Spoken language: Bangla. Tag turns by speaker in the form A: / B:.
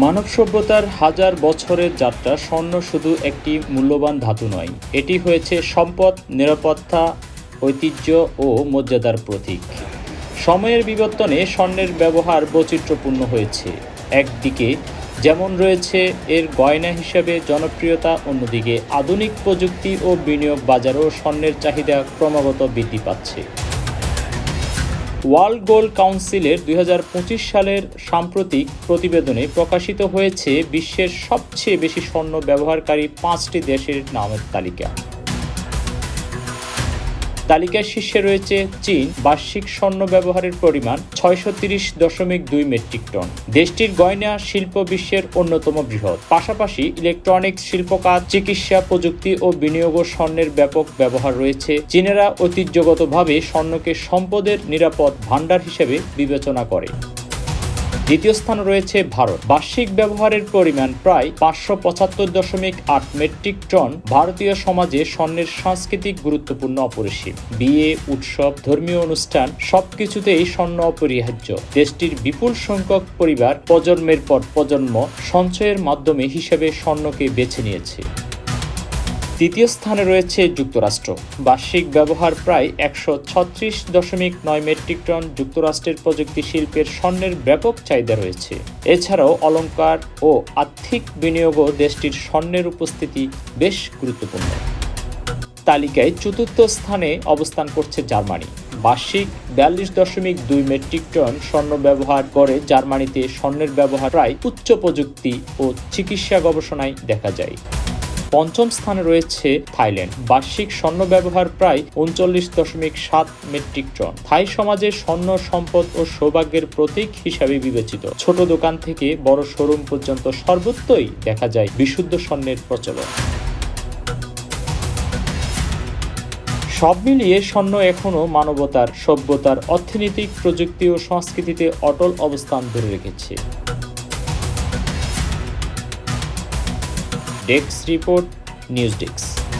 A: মানব সভ্যতার হাজার বছরের যাত্রা স্বর্ণ শুধু একটি মূল্যবান ধাতু নয়, এটি হয়েছে সম্পদ, নিরাপত্তা, ঐতিহ্য ও মর্যাদার প্রতীক। সময়ের বিবর্তনে স্বর্ণের ব্যবহার বৈচিত্র্যপূর্ণ হয়েছে। একদিকে যেমন রয়েছে, এর গয়না হিসেবে জনপ্রিয়তা, অন্যদিকে আধুনিক প্রযুক্তি ও বিনিয়োগ বাজারও স্বর্ণের চাহিদা ক্রমাগত বৃদ্ধি পাচ্ছে। ওয়ার্ল্ড গোল্ড কাউন্সিলের দু হাজার পঁচিশ সালের সাম্প্রতিক প্রতিবেদনে প্রকাশিত হয়েছে বিশ্বের সবচেয়ে বেশি স্বর্ণ ব্যবহারকারী পাঁচটি দেশের নামের তালিকা। তালিকার শীর্ষে রয়েছে চীন, বার্ষিক স্বর্ণ ব্যবহারের পরিমাণ ছয়শো তিরিশ দশমিক দুই মেট্রিক টন। দেশটির গয়না শিল্প বিশ্বের অন্যতম বৃহৎ। পাশাপাশি ইলেকট্রনিক্স শিল্পকাজ চিকিৎসা, প্রযুক্তি ও বিনিয়োগ স্বর্ণের ব্যাপক ব্যবহার রয়েছে। চীনেরা ঐতিহ্যগতভাবে স্বর্ণকে সম্পদের নিরাপদ ভাণ্ডার হিসেবে বিবেচনা করে। দ্বিতীয় স্থানে রয়েছে ভারত। বার্ষিক ব্যবহারের পরিমাণ প্রায় পাঁচশো পঁচাত্তর দশমিক আট মেট্রিক টন ভারতীয় সমাজে স্বর্ণের সাংস্কৃতিক গুরুত্বপূর্ণ অপরিসীম। বিয়ে, উৎসব, ধর্মীয় অনুষ্ঠান সবকিছুতেই স্বর্ণ অপরিহার্য। দেশটির বিপুল সংখ্যক পরিবার প্রজন্মের পর প্রজন্ম সঞ্চয়ের মাধ্যমে হিসেবে স্বর্ণকে বেছে নিয়েছে। তৃতীয় স্থানে রয়েছে যুক্তরাষ্ট্র। বার্ষিক ব্যবহার প্রায় একশো ছত্রিশ দশমিক নয় মেট্রিক টন যুক্তরাষ্ট্রের প্রযুক্তি শিল্পের স্বর্ণের ব্যাপক চাহিদা রয়েছে। এছাড়াও অলঙ্কার ও আর্থিক বিনিয়োগও দেশটির স্বর্ণের উপস্থিতি বেশ গুরুত্বপূর্ণ। তালিকায় চতুর্থ স্থানে অবস্থান করছে জার্মানি। বার্ষিক বিয়াল্লিশ দশমিক দুই মেট্রিক টন স্বর্ণ ব্যবহার করে জার্মানিতে স্বর্ণের ব্যবহার প্রায় উচ্চ প্রযুক্তি ও চিকিৎসা গবেষণায় দেখা যায়। পঞ্চম স্থানে রয়েছে থাইল্যান্ড। বার্ষিক স্বর্ণ ব্যবহার প্রায় উনচল্লিশ দশমিক সাত মেট্রিক টন। থাই সমাজে স্বর্ণ সম্পদ ও সৌভাগ্যের প্রতীক হিসাবে বিবেচিত। ছোট দোকান থেকে বড় শোরুম পর্যন্ত সর্বত্রই দেখা যায় বিশুদ্ধ স্বর্ণের প্রচলন। সব মিলিয়ে স্বর্ণ এখনও মানবতার, সভ্যতার, অর্থনৈতিক প্রযুক্তি ও সংস্কৃতিতে অটল অবস্থান ধরে রেখেছে। Desk report news desk.